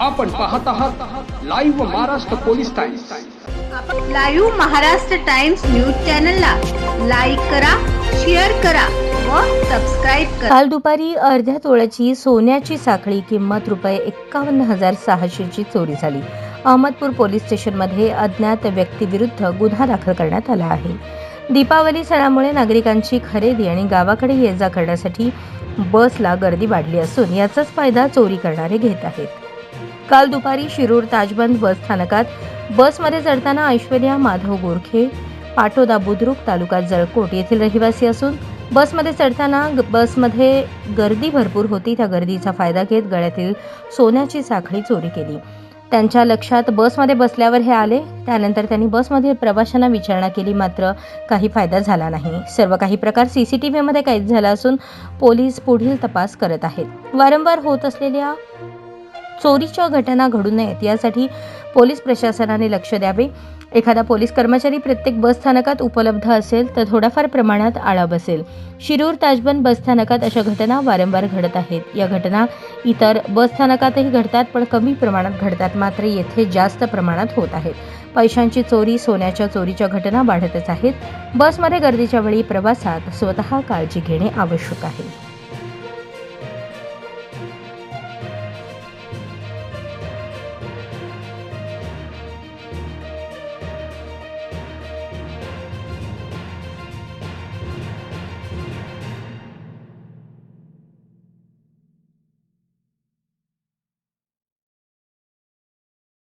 आपण पाहत आहात live Maharashtra police Times live Maharashtra Times news चॅनलला लाईक करा शेअर करा व सबस्क्राईब करा. काल दुपारी अर्ध्या तोळ्याची सोन्याची साखळी किंमत रुपये एक्कावन्न हजार सहाशेची चोरी झाली. अहमदपूर पोलीस स्टेशनमध्ये अज्ञात व्यक्तीविरुद्ध गुन्हा दाखल करण्यात आला आहे. दीपावली सणामुळे नागरिकांची खरेदी आणि गावाकडे ये जा करण्यासाठी बसला गर्दी वाढली असून याचाच फायदा चोरी करणारे घेत आहेत. काल दुपारी शिरूर ताजबंद बस स्थानकात बसमध्ये चढताना ऐश्वर्या माधव गोरखे पाटोदा बुद्रुक तालुका जळकोट येथील रहिवासी असून बसमध्ये चढताना ग- बसमध्ये गर्दी भरपूर होती. त्या गर्दीचा फायदा घेत गळ्यातील सोन्याची साखळी चोरी केली. त्यांच्या लक्षात बसमध्ये बसल्यावर हे आले. त्यानंतर त्यांनी बसमधील प्रवाशांना विचारणा केली. मात्र काही फायदा झाला नाही. सर्व काही प्रकार सी सी टी व्हीमध्ये कैद झाला असून पोलीस पुढील तपास करत आहेत. वारंवार होत असलेल्या चोरीच्या घटना घडू नयेत यासाठी पोलीस प्रशासनाने लक्ष द्यावे. एखादा पोलीस कर्मचारी प्रत्येक बस स्थानकात उपलब्ध असेल तर थोड्याफार प्रमाणात आळा बसेल. शिरूर ताजबंद बस स्थानकात अशा घटना वारंवार घडत आहेत. या घटना इतर बस स्थानकातही घडतात पण कमी प्रमाणात घडतात. मात्र येथे जास्त प्रमाणात होत आहेत. पैशांची चोरी सोन्याच्या चोरीच्या घटना वाढतच आहेत. बसमध्ये गर्दीच्या वेळी प्रवासात स्वतः काळजी घेणे आवश्यक आहे.